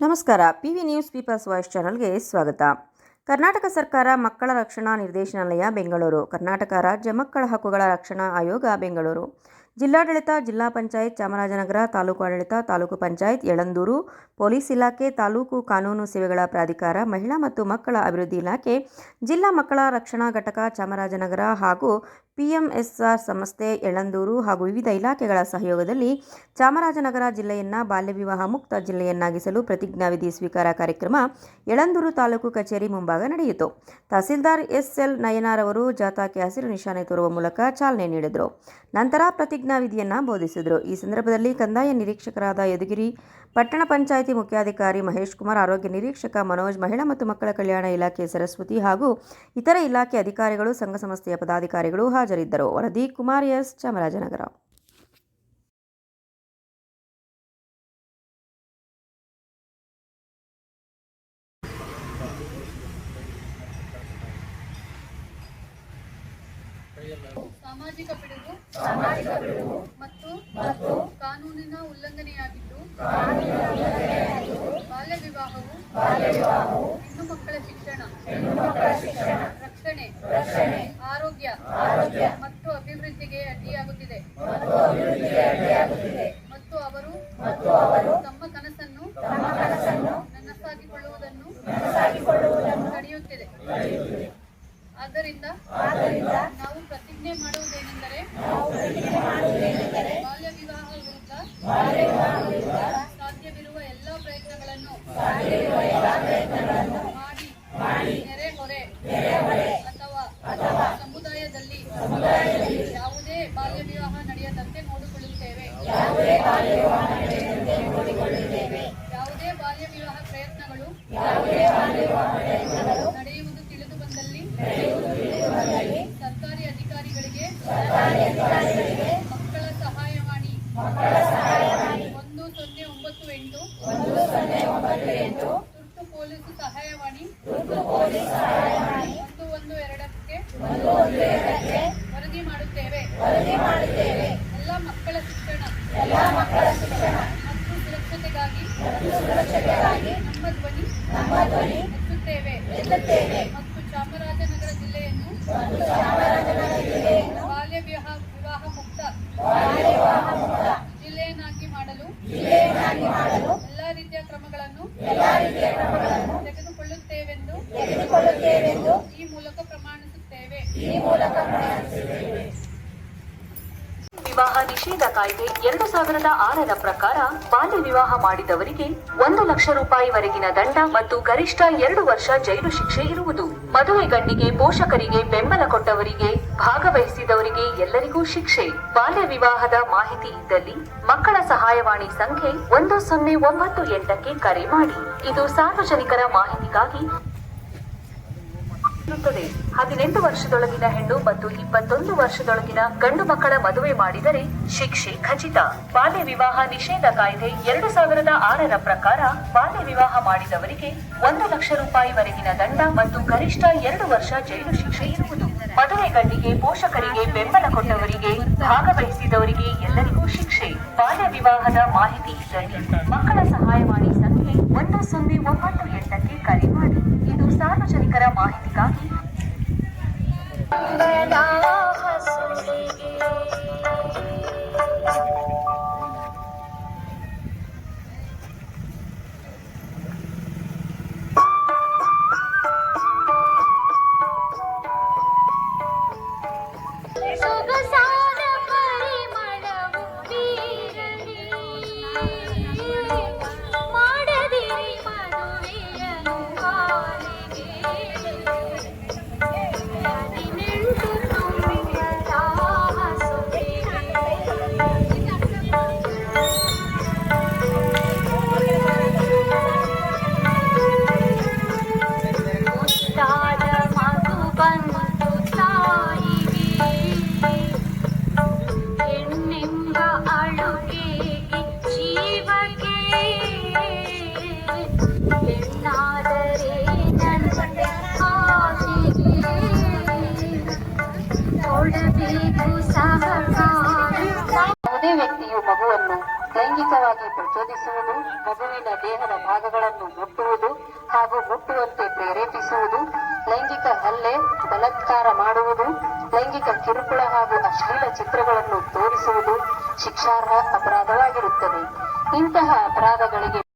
ನಮಸ್ಕಾರ. P V news people's voice ಚಾನಲ್ಗೆ ಸ್ವಾಗತ. ಕರ್ನಾಟಕ ಸರ್ಕಾರ ಮಕ್ಕಳ ರಕ್ಷಣಾ ನಿರ್ದೇಶನಾಲಯ, ಬೆಂಗಳೂರು. ಕರ್ನಾಟಕ ರಾಜ್ಯ ಮಕ್ಕಳ ಹಕ್ಕುಗಳ ರಕ್ಷಣಾ ಆಯೋಗ, ಬೆಂಗಳೂರು. ಜಿಲ್ಲಾಡಳಿತ, ಜಿಲ್ಲಾ ಪಂಚಾಯತ್, ಚಾಮರಾಜನಗರ, ತಾಲೂಕು ಆಡಳಿತ, ತಾಲೂಕು ಪಂಚಾಯತ್, ಯಳಂದೂರು. ಪೊಲೀಸ್ ಇಲಾಖೆ, ತಾಲೂಕು ಕಾನೂನು ಸೇವೆಗಳ ಪ್ರಾಧಿಕಾರ, ಮಹಿಳಾ ಮತ್ತು ಮಕ್ಕಳ ಅಭಿವೃದ್ಧಿ ಇಲಾಖೆ, ಜಿಲ್ಲಾ ಮಕ್ಕಳ ರಕ್ಷಣಾ ಘಟಕ, ಚಾಮರಾಜನಗರ ಹಾಗೂ ಪಿಎಂಎಸ್ಆರ್ ಸಂಸ್ಥೆ, ಯಳಂದೂರು ಹಾಗೂ ವಿವಿಧ ಇಲಾಖೆಗಳ ಸಹಯೋಗದಲ್ಲಿ ಚಾಮರಾಜನಗರ ಜಿಲ್ಲೆಯನ್ನು ಬಾಲ್ಯ ವಿವಾಹ ಮುಕ್ತ ಜಿಲ್ಲೆಯನ್ನಾಗಿಸಲು ಪ್ರತಿಜ್ಞಾವಿಧಿ ಸ್ವೀಕಾರ ಕಾರ್ಯಕ್ರಮ ಯಳಂದೂರು ತಾಲೂಕು ಕಚೇರಿ ಮುಂಭಾಗ ನಡೆಯಿತು. ತಹಸೀಲ್ದಾರ್ ಎಸ್ಎಲ್ ನಯನಾರ್ ಅವರು ಜಾಥಾಕ್ಕೆ ಹಸಿರು ನಿಶಾನೆ ತೋರುವ ಮೂಲಕ ಚಾಲನೆ ನೀಡಿದರು. ನಂತರ ಪ್ರತಿಜ್ಞಾವಿಧಿಯನ್ನು ಬೋಧಿಸಿದರು. ಈ ಸಂದರ್ಭದಲ್ಲಿ ಕಂದಾಯ ನಿರೀಕ್ಷಕರಾದ ಯದುಗಿರಿ, ಪಟ್ಟಣ ಪಂಚಾಯಿತಿ ಮುಖ್ಯಾಧಿಕಾರಿ ಮಹೇಶ್ ಕುಮಾರ್, ಆರೋಗ್ಯ ನಿರೀಕ್ಷಕ ಮನೋಜ್, ಮಹಿಳಾ ಮತ್ತು ಮಕ್ಕಳ ಕಲ್ಯಾಣ ಇಲಾಖೆ ಸರಸ್ವತಿ ಹಾಗೂ ಇತರ ಇಲಾಖೆ ಅಧಿಕಾರಿಗಳು, ಸಂಘ ಸಂಸ್ಥೆಯ ಪದಾಧಿಕಾರಿಗಳು ಹಾಜರಿದ್ದರು ವರದಿ ಕುಮಾರ್ ಎಸ್. ಚಾಮರಾಜನಗರ. ಸಾಮಾಜಿಕ ಪಿಡುಗು ಮತ್ತು ಕಾನೂನಿನ ಉಲ್ಲಂಘನೆಯಾಗಿದ್ದು ಬಾಲ್ಯ ವಿವಾಹವು ಹೆಣ್ಣು ಮಕ್ಕಳ ಶಿಕ್ಷಣ ರಕ್ಷಣೆ ಆರೋಗ್ಯ ಮತ್ತು ಅಭಿವೃದ್ಧಿಗೆ ಅಡ್ಡಿಯಾಗುತ್ತಿದೆ. ಮತ್ತು ಅವರು ತಮ್ಮ ಕನಸನ್ನು ನನಸಾಗಿಕೊಳ್ಳುವುದನ್ನು ನಡೆಯುತ್ತಿದೆ. ಆದ್ದರಿಂದ ನಾವು ಪ್ರತಿಜ್ಞೆ ಮಾಡುವುದೇನೆಂದರೆ ಬಾಲ್ಯ ವಿವಾಹ ವಿರುದ್ಧ ಯಾವುದೇ ಬಾಲ್ಯ ವಿವಾಹ ನಡೆಯದಂತೆ ನೋಡಿಕೊಳ್ಳುತ್ತೇವೆ. ಯಾವುದೇ ಬಾಲ್ಯ ವಿವಾಹ ಪ್ರಯತ್ನಗಳು ನಡೆಯುವುದು ತಿಳಿದು ಬಂದಲ್ಲಿ ಸರ್ಕಾರಿ ಅಧಿಕಾರಿಗಳಿಗೆ ಮಕ್ಕಳ ಸಹಾಯವಾಣಿ ಒಂದು ಸೊನ್ನೆ ಒಂಬತ್ತು ಎಂಟು ತುರ್ತು ಪೊಲೀಸ್ ಸಹಾಯವಾಣಿ ಒಂದು ಒಂದು ಎರಡಕ್ಕೆ ವರದಿ ಮಾಡುತ್ತೇವೆ. ಎಲ್ಲ ಮಕ್ಕಳ ಶಿಕ್ಷಣ ಎಲ್ಲ ಮಕ್ಕಳ ಶಿಕ್ಷಣ ಮತ್ತು ಸುರಕ್ಷತೆಗಾಗಿ ನಮ್ಮ ಧ್ವನಿ ಎತ್ತುತ್ತೇವೆ. ಮತ್ತು ಚಾಮರಾಜನಗರ ಜಿಲ್ಲೆಯನ್ನು ಬಾಲ್ಯ ವಿವಾಹ ವಿವಾಹ ಮುಕ್ತ ಜಿಲ್ಲೆಯನ್ನಾಗಿ ಮಾಡಲು ಜಿಲ್ಲೆಯನ್ನಾಗಿ ಮಾಡಲು ಎಲ್ಲ ರೀತಿಯ ಕ್ರಮಗಳನ್ನು ಎಲ್ಲ ರೀತಿಯ ಕ್ರಮಗಳನ್ನು ತೆಗೆದುಕೊಳ್ಳುತ್ತೇವೆಂದು ಈ ಮೂಲಕ ಪ್ರಮಾಣಿಸುತ್ತೇವೆ ವಿವಾಹ ನಿಷೇಧ ಕಾಯ್ದೆ ಎರಡು ಸಾವಿರದ ಆರರ ಪ್ರಕಾರ ಬಾಲ್ಯ ವಿವಾಹ ಮಾಡಿದವರಿಗೆ ಒಂದು ಲಕ್ಷ ರೂಪಾಯಿವರೆಗಿನ ದಂಡ ಮತ್ತು ಗರಿಷ್ಠ ಎರಡು ವರ್ಷ ಜೈಲು ಶಿಕ್ಷೆ ಇರುವುದು. ಮದುವೆ ಗಂಡಿಗೆ ಪೋಷಕರಿಗೆ ಬೆಂಬಲ ಕೊಟ್ಟವರಿಗೆ ಭಾಗವಹಿಸಿದವರಿಗೆ ಎಲ್ಲರಿಗೂ ಶಿಕ್ಷೆ. ಬಾಲ್ಯ ವಿವಾಹದ ಮಾಹಿತಿ ಇದ್ದಲ್ಲಿ ಮಕ್ಕಳ ಸಹಾಯವಾಣಿ ಸಂಖ್ಯೆ ಒಂದು ಸೊನ್ನೆ ಒಂಬತ್ತು ಎಂಟಕ್ಕೆ ಕರೆ ಮಾಡಿ. ಇದು ಸಾರ್ವಜನಿಕರ ಮಾಹಿತಿಗಾಗಿ ಹದಿನೆಂಟು ವರ್ಷದೊಳಗಿನ ಹೆಣ್ಣು ಮತ್ತು ಇಪ್ಪತ್ತೊಂದು ವರ್ಷದೊಳಗಿನ ಗಂಡು ಮಕ್ಕಳ ಮದುವೆ ಮಾಡಿದರೆ ಶಿಕ್ಷೆ ಖಚಿತ. ಬಾಲ್ಯ ವಿವಾಹ ನಿಷೇಧ ಕಾಯ್ದೆ ಎರಡು ಸಾವಿರದ ಆರರ ಪ್ರಕಾರ ಬಾಲ್ಯ ವಿವಾಹ ಮಾಡಿದವರಿಗೆ ಒಂದು ಲಕ್ಷ ರೂಪಾಯಿವರೆಗಿನ ದಂಡ ಮತ್ತು ಗರಿಷ್ಠ ಎರಡು ವರ್ಷ ಜೈಲು ಶಿಕ್ಷೆ ಇರುವುದು. ಮದುವೆ ಗಂಡಿಗೆ ಪೋಷಕರಿಗೆ ಬೆಂಬಲ ಕೊಟ್ಟವರಿಗೆ ಭಾಗವಹಿಸಿದವರಿಗೆ ಎಲ್ಲರಿಗೂ ಶಿಕ್ಷೆ. ಬಾಲ್ಯ ವಿವಾಹದ ಮಾಹಿತಿ ಇದ್ದರೆ ಮಕ್ಕಳ ಸಹಾಯವಾಣಿ ಸಂಖ್ಯೆ ಒಂದು ಸೊನ್ನೆ ಒಂಬತ್ತು ಎಂಟಕ್ಕೆ ಕರೆ ಮಾಡಿ. ಸಾರ್ವಜನಿಕರ ಮಾಹಿತಿಗಾಗಿ ಯಾವುದೇ ವ್ಯಕ್ತಿಯು ಮಗುವನ್ನು ಲೈಂಗಿಕವಾಗಿ ಪ್ರಚೋದಿಸುವುದು, ಮಗುವಿನ ದೇಹದ ಭಾಗಗಳನ್ನು ಮುಟ್ಟುವುದು ಹಾಗೂ ಮುಟ್ಟುವಂತೆ ಪ್ರೇರೇಪಿಸುವುದು, ಲೈಂಗಿಕ ಹಲ್ಲೆ, ಬಲತ್ಕಾರ ಮಾಡುವುದು, ಲೈಂಗಿಕ ಕಿರುಕುಳ ಹಾಗೂ ಅಶ್ಲೀಲ ಚಿತ್ರಗಳನ್ನು ತೋರಿಸುವುದು ಶಿಕ್ಷಾರ್ಹ ಅಪರಾಧವಾಗಿರುತ್ತದೆ. ಇಂತಹ ಅಪರಾಧಗಳಿಗೆ